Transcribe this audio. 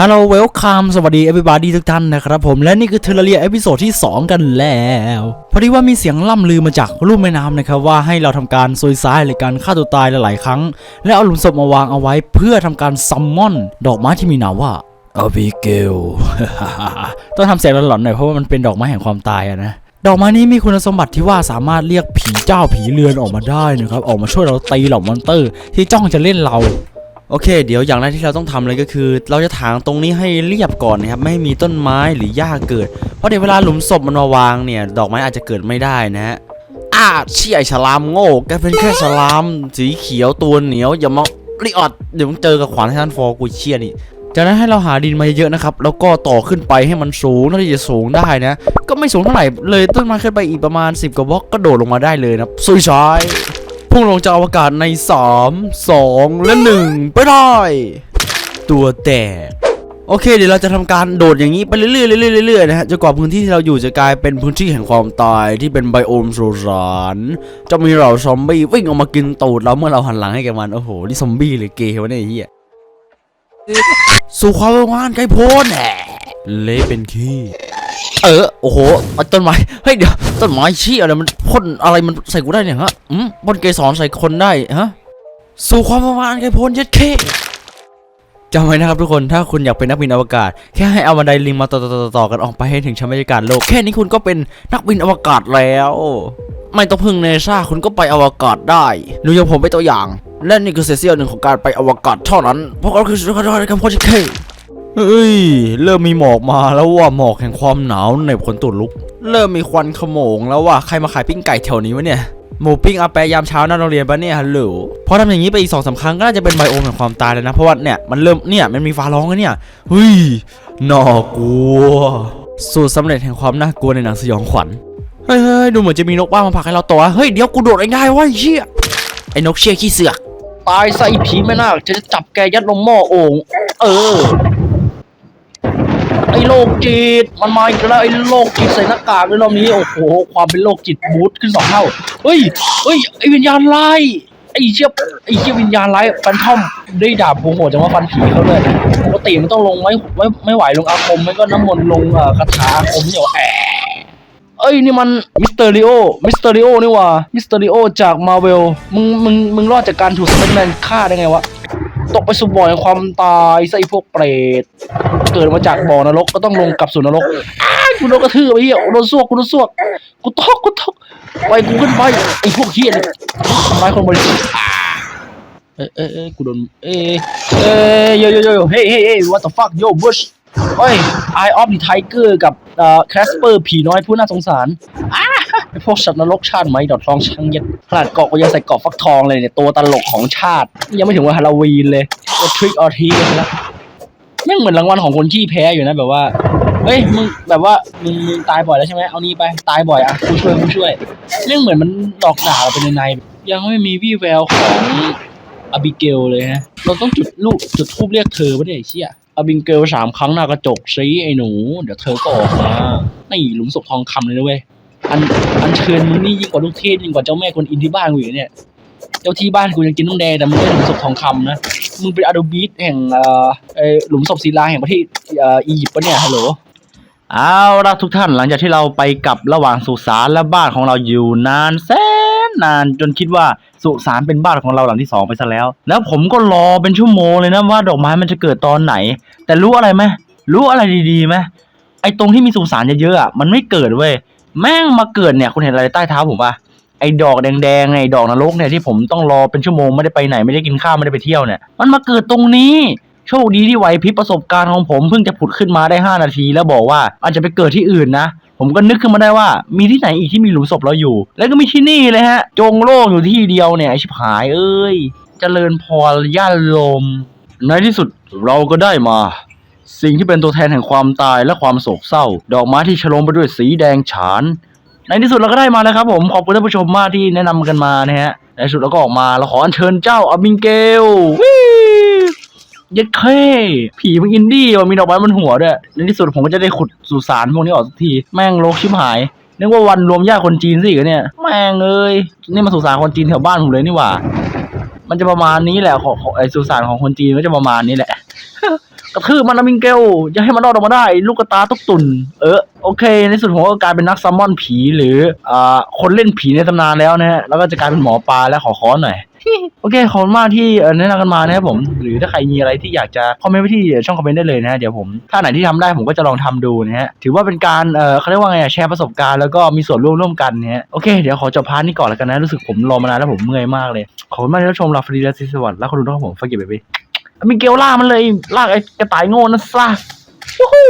ฮัลโหลเวลคัมสวัสดีเอ e v e r y b o d y ทุกท่านนะครับผม และนี่คือเทเลเรียเอพิโซดที่ 2 กันแล้ว พอดีว่ามีเสียงล่ำลือมาจากรูปแม่น้ำนะครับ ว่าให้เราทำการซุยซ้ายหรือการฆ่าตัวตายหลาย ๆ ครั้ง และเอาหลุมศพมาวางเอาไว้เพื่อทำการซัมมอน ดอกไม้ที่มีนามว่าอบิเกล ต้องทำเสียงหลอนๆหน่อยเพราะว่ามันเป็นดอกไม้แห่งความตายอะนะดอกไม้นี้มีคุณสมบัติที่ว่าสามารถเรียกผีเจ้าผีเรือนออกมาได้นะครับออกมาช่วยเราตีเหล่ามอนเตอร์ ที่จ้องจะเล่นเรา โอเค เดี๋ยวอย่างแรกที่เราต้องทำเลยก็คือ เราจะถางตรงนี้ให้เรียบก่อนนะครับไม่ให้มีต้นไม้หรือหญ้าเกิด เพราะเดี๋ยวเวลาหลุมศพมันมาวางเนี่ย ดอกไม้อาจจะเกิดไม่ได้นะฮะอ้าเชี่ยฉลามโง่แกเป็นแค่ฉลามสีเขียวตัวเหนียวอย่ามาริออดเดี๋ยวมึงเจอกับขวานททันฟอร์กูเชี่ยนี่จากนั้นให้เราหาดินมาเยอะนะครับ แล้วก็ต่อขึ้นไปให้มันสูงเท่าจะสูงได้นะ ก็ไม่สูงเท่าไหร่เลยต้นไม้ขึ้นไปอีกประมาณ 10กว่าบล็อกก็โดดลงมาได้เลยนะซุยชาย พุ่งลงจากอวกาศใน 3 2 และ 1 ไปได้ตัวแตกโอเค เดี๋ยวเราจะทำการโดดอย่างนี้ไปเรื่อยๆเรื่อยๆเรื่อยๆนะฮะจนกว่าพื้นที่ที่เราอยู่จะกลายเป็นพื้นที่แห่งความตายที่เป็นไบโอมสุสานจะมีเหล่าซอมบี้วิ่งออกมากินตูดเราเมื่อเราหันหลังให้แกมันโอ้โหนี่ซอมบี้หรือเกย์วะเนี่ยเฮียสู่ความเบิกบานไกลโพ้นแหละเละเป็นขี้ เออโอ้โหต้นไม้เฮ้ยเดี๋ยวต้นไม้ชี้อะไรมันพ่นอะไรมันใส่กูได้เนี่ยฮะอืมพ่นเกสรใส่คนได้ฮะสู่ความเบิกบานไกลพ้นย็ดเคจำไว้นะครับทุกคนถ้าคุณอยากเป็นนักบินอวกาศ แค่ให้เอาบันไดลิงมาต่อๆๆกันออกไปให้ถึงชั้นบรรยากาศโลกแค่นี้คุณก็เป็นนักบินอวกาศแล้ว ไม่ต้องพึ่งเนซ่าคุณก็ไปอวกาศได้ดูอย่างผมเป็นตัวอย่าง และนี่คือเศษเสี้ยวหนึ่งของการไปอวกาศเท่านั้นเพราะเราคือสุดยอดในการพอดเค เฮ้ย เริ่มมีหมอกมาแล้วว่าหมอกแห่งความหนาวในขนตุดลุก เริ่มมีควันขโมงแล้วว่าใครมาขายปิ้งไก่แถวนี้วะเนี่ยหมูปิ้งอาแปยามเช้าหน้าโรงเรียนปะเนี่ยฮัลโหลพอทำอย่างนี้ไปอีกสองสามครั้งก็น่าจะเป็นไบโอมแห่งความตายแล้วนะ เพราะว่าเนี่ยมันเริ่มเนี่ยมันมีฟ้าร้องแล้วเนี่ยเฮ้ยน่ากลัว สูตรสำเร็จแห่งความน่ากลัวในหนังสยองขวัญเฮ้ยดูเหมือนจะมีนกบ้ามาผักให้เราตัวเฮ้ยเดี๋ยวกูโดดเองได้วะไอ้เชี่ยไอ้นกเชี่ยขี้เสือกตายใส่ผีแม่น่าจะจับแกยัดลงหม้อโอ่งเออ ไอ้โรคจิตมันมาอีกแล้วไอ้โรคจิตใส่หน้ากากในรอบนี้โอ้โหความเป็นโรคจิตบูทขึ้นสองเท่าเฮ้ยเฮ้ยไอ้วิญญาณร้ายไอ้เชี่ยไอ้เชี่ยวิญญาณร้ายฟันท่อมได้ดาบโหโหดจังว่าฟันผีเขาเลยปกติมันต้องลงไม่ไม่ไม่ไหวลงอาคมไม่ก็น้ำมนต์ลงอ่อคาถาอาคมเนี่ยว่าแอะเอ้ยนี่มันมิสเตอริโอ มิสเตอริโอนี่ว่ามิสเตอริโอจากมาเวลมึงมึงมึงรอดจากการถูกสไปเดอร์แมนฆ่าได้ไงวะ ตกไปสู่บ่อแห่งความตายซะไอ้พวกเปรตเกิดมาจากบ่อนรกก็ต้องลงกลับสู่นรกอ้ากูโดนกระทืบไอ้เหี้ยโดนซวกกูโดนซวกกูตอกกูตอกไปกูขึ้นไปไอ้พวกเหี้ยเนี่ยทำร้ายคนบริสุทธิ์เอ้ยเอ้ยเอ้ยกูโดนเอ้ยเอ้ยโยโยโยเฮ้ยเฮ้ยเฮ้ย what the fuck yo bush เฮ้ย Eye of the Tiger กับเอ่อ Casper ผีน้อยผู้น่าสงสารอ้า ไอพวกสัตว์นรกชาติไหมดอดทองช่างเย็ดขนาดเกาะก็ยังใส่เกาะฟักทองเลยเนี่ยตัวตลกของชาติ ยังไม่ถึงวันฮาโลวีนเลยก็ทริกออทีกันแล้วแม่งเหมือนรางวัลของคนขี้แพ้อยู่นะแบบว่าเฮ้ยมึงแบบว่ามึงมึงตายบ่อยแล้วใช่ไหมเอานี่ไปตายบ่อยอะกูช่วยกูช่วยเรื่องเหมือนมันดอกด่าเราไปในในยังไม่มีวี่แววของอบิเกลเลยฮะเราต้องจุดลูกจุดทูบเรียกเธอปะเนี่ยไอ้เชี่ยอบิเกลสามครั้งหน้ากระจกซีไอ้หนู เดี๋ยวเธอก็ออกมานี่หลุมศพทองคำเลยนะเว้ย อันอันเชิญมึงนี่ยิ่งกว่าลูกเทพยิ่งกว่าเจ้าแม่คนอินที่บ้านกูอีกเนี่ย เจ้าที่บ้านกูยังกินน้ำแดงแต่มึงได้หลุมศพทองคำนะมึงเป็นอาโดบีสแห่งเอ่อเอ่อหลุมศพศิลาแห่งประเทศอียิปต์ปะเนี่ยฮัลโหลเอาละทุกท่านหลังจากที่เราไปกับระหว่างสุสานและบ้านของเราอยู่นานแสนนานจนคิดว่าสุสานเป็นบ้านของเราหลังที่สองไปซะแล้ว แล้วผมก็รอเป็นชั่วโมงเลยนะว่าดอกไม้มันจะเกิดตอนไหน แต่รู้อะไรไหมรู้อะไรดีๆไหมไอ้ตรงที่มีสุสานเยอะๆอะมันไม่เกิดเว้ย แม่งมาเกิดเนี่ยคุณเห็นอะไรใต้เท้าผมปะไอ้ดอกแดงๆไอ้ดอกนรกเนี่ยที่ผมต้องรอเป็นชั่วโมงไม่ได้ไปไหนไม่ได้กินข้าวไม่ได้ไปเที่ยวเนี่ย มันมาเกิดตรงนี้โชคดีที่ไหวพริบประสบการณ์ของผมเพิ่งจะผุดขึ้นมาได้ 5 นาที แล้วบอกว่าอาจจะไปเกิดที่อื่นนะ ผมก็นึกขึ้นมาได้ว่า มีที่ไหนอีกที่มีหลุมศพเราอยู่ แล้วก็มีที่นี่เลยฮะ จงโล่งอยู่ที่เดียวเนี่ยชิบหายเอ้ยเจริญพรย่านลม ในที่สุดเราก็ได้มา สิ่งที่เป็นตัวแทนแห่งความตายและความโศกเศร้า ดอกไม้ที่ฉลมไปด้วยสีแดงฉาน ในที่สุดเราก็ได้มาแล้วครับผม ขอบคุณท่านผู้ชมมากที่แนะนำกันมานะฮะ ในที่สุดเราก็ออกมาเราขออัญเชิญเจ้าอบิงเกลวิเย็ดเคผีมันอินดี้ว่ะมีดอกไม้บนหัวด้วย ในที่สุดผมก็จะได้ขุดสุสานพวกนี้ออกสักที แม่งโลกชิบหาย นึกว่าวันรวมญาติคนจีนสิอีกเนี่ย แม่งเอ้ย นี่มาสุสานคนจีนแถวบ้านผมเลยนี่หว่า มันจะประมาณนี้แหละของของไอสุสานของคนจีนก็จะประมาณนี้แหละ กระทืบมันนะมิงเกลอย่าให้มันรอดออกมาได้ ลูกกระตาตุกตุนเออโอเค ในสุดผมก็กลายเป็นนักซัมมอนผีหรืออ่าคนเล่นผีในตำนานแล้วนะฮะแล้วก็จะกลายเป็นหมอปลาและขอค้อนหน่อยโอเคขอบคุณมากที่แนะนำกันมานะครับผม หรือถ้าใครมีอะไรที่อยากจะคอมเมนต์ไว้ที่ช่องคอมเมนต์ได้เลยนะฮะเดี๋ยวผมถ้าไหนที่ทำได้ผมก็จะลองทำดูนะฮะถือว่าเป็นการเอ่อเขาเรียกว่าไงอะแชร์ประสบการณ์แล้วก็มีส่วนร่วมร่วมกันนะฮะโอเคเดี๋ยวขอจบพาร์ทนี้ก่อนแล้วกันนะรู้สึกผมรอมานานแล้วผมเมื่อยมากเลยขอบคุณมากที่รับชมลาฟรีและซิสวัสดิ์และคนดูทุกคนผมฟังเก็บไปไป มิเกลล่ามันเลยลากไอ้กระต่ายโง่นั่นซะวู้ฮู้